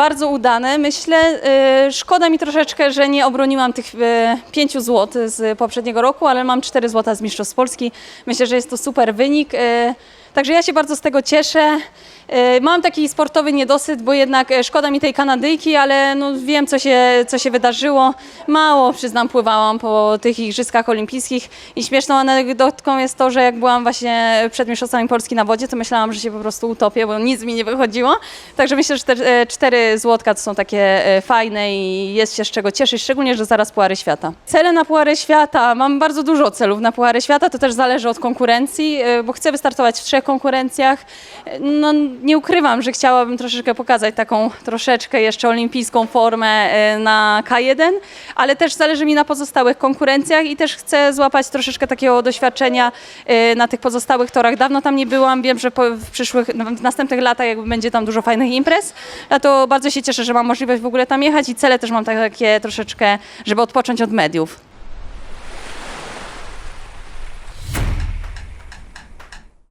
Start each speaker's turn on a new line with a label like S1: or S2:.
S1: Bardzo udane. Myślę, y, szkoda mi troszeczkę, że nie obroniłam tych y, 5 zł z poprzedniego roku, ale mam 4 zł z Mistrzostw Polski. Myślę, że jest to super wynik. Także ja się bardzo z tego cieszę. Y, Mam taki sportowy niedosyt, bo jednak y, szkoda mi tej Kanadyjki, ale no wiem, co się, co się wydarzyło. Mało, przyznam, pływałam po tych Igrzyskach Olimpijskich i śmieszną anegdotką jest to, że jak byłam właśnie przed Mistrzostwami Polski na wodzie, to myślałam, że się po prostu utopię, bo nic mi nie wychodziło. Także myślę, że te e, cztery złotka to są takie e, fajne i jest się z czego cieszyć, szczególnie, że zaraz Puary Świata. Cele na Puary Świata, mam bardzo dużo celów na Puary Świata, to też zależy od konkurencji, e, bo chcę wystartować w trzech konkurencjach. E, No, nie ukrywam, że chciałabym troszeczkę pokazać taką troszeczkę jeszcze olimpijską formę e, na K1, ale też zależy mi na pozostałych konkurencjach i też chcę złapać troszeczkę takiego doświadczenia e, na tych pozostałych torach. Dawno tam nie byłam, wiem, że w przyszłych, w następnych latach jakby będzie tam dużo fajnych imprez, a to bardzo się cieszę, że mam możliwość w ogóle tam jechać i cele też mam takie troszeczkę, żeby odpocząć od mediów.